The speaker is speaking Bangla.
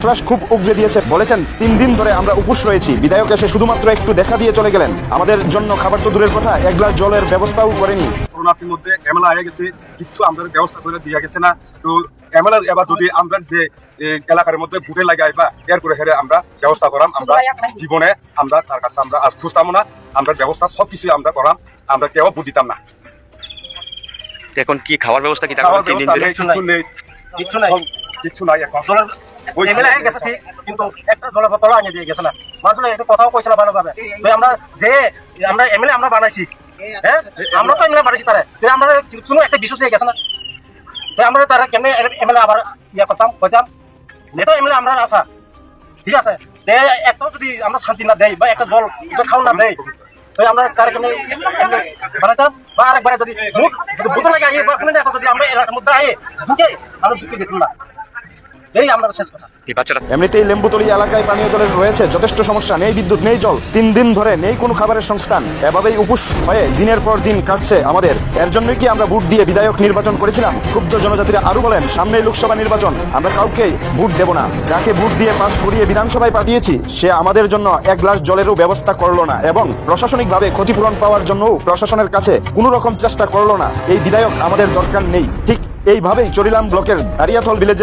সন্ত্রাস খুব উগরে দিয়েছে। বলেছেন তিন দিন ধরে আমরা উপোস রয়েছি। বিধায়ক এসে শুধুমাত্র একটু দেখা দিয়ে চলে গেলেন। আমাদের জন্য খাবার তো দূরের কথা এক গ্লাস জলের ব্যবস্থাও করেনি। করোনার মধ্যে এমএলএ আয়া গেছে কিছু আমাদের ব্যবস্থা করে দিয়া গেছে না। তো এমএলএ এবার যদি আমরা যে এলাকার মধ্যে ভোটে লাগাই বা এর করে হেরে আমরা ব্যবস্থা করাম আমরা জীবনে আমরা তার কাছে আমরা আজ খুঁজতাম না। আমরা ব্যবস্থা সবকিছু আমরা করাম আমরা কেউ ভোট দিতাম না। এখন কি খাওয়ার ব্যবস্থা কি নেই, কিছু নাই। সব- কিচ্ছু নাই এখন। জলের হয়ে গেছে ঠিক কিন্তু একটা জলের আনিয়ে দিয়ে গেছে না। মানুষ একটু কথাও কইছে ভালোভাবে আমরা যে আমরা এমএলএ আমরা বানাইছি। হ্যাঁ? আমরা তো এমএলএ বানাইছি তারা। আমরা কোনো একটা বিষয় দিয়ে গেছে না। আমরা তারা কেমনে এমএলএ আবার ইয়া করতাম কইতাম নেতা এমএলএ আমরা আশা ঠিক আছে? একটা যদি আমরা শান্তি না দেই বা একটা জল খাও না দেই তো আমরা তারা কেমনে বানাইতাম? বা আরেকবারে যদি মুখ যদি লাগে বা কোনো যদি আমরা এলাকার মধ্যে ঢুকে আমরা ঢুকে দিতাম না। এই আমরা শেষ কথা। এই বাচ্চারা এমনিতেই লেম্বুতলি এলাকায় পানীয় জলের রয়েছে যথেষ্ট সমস্যা নেই বিদ্যুৎ নেই জল তিন দিন ধরে নেই কোনো খাবারের সংস্থান। এভাবেই উপোস হয়ে দিনের পর দিন কাটছে আমাদের। এর জন্যই কি আমরা ভোট দিয়ে বিধায়ক নির্বাচন করেছিলাম? ক্ষুব্ধ জনজাতিরা আরও বলেন সামনেই লোকসভা নির্বাচন আমরা কাউকে ভোট দেব না। যাকে ভোট দিয়ে পাশ করিয়ে বিধানসভায় পাঠিয়েছি সে আমাদের জন্য এক গ্লাস জলেরও ব্যবস্থা করল না এবং প্রশাসনিকভাবে ক্ষতিপূরণ পাওয়ার জন্যও প্রশাসনের কাছে কোনো রকম চেষ্টা করল না। এই বিধায়ক আমাদের দরকার নেই। ঠিক এইভাবেই চরিলাম ব্লকের দারিয়াথল ভিলেজে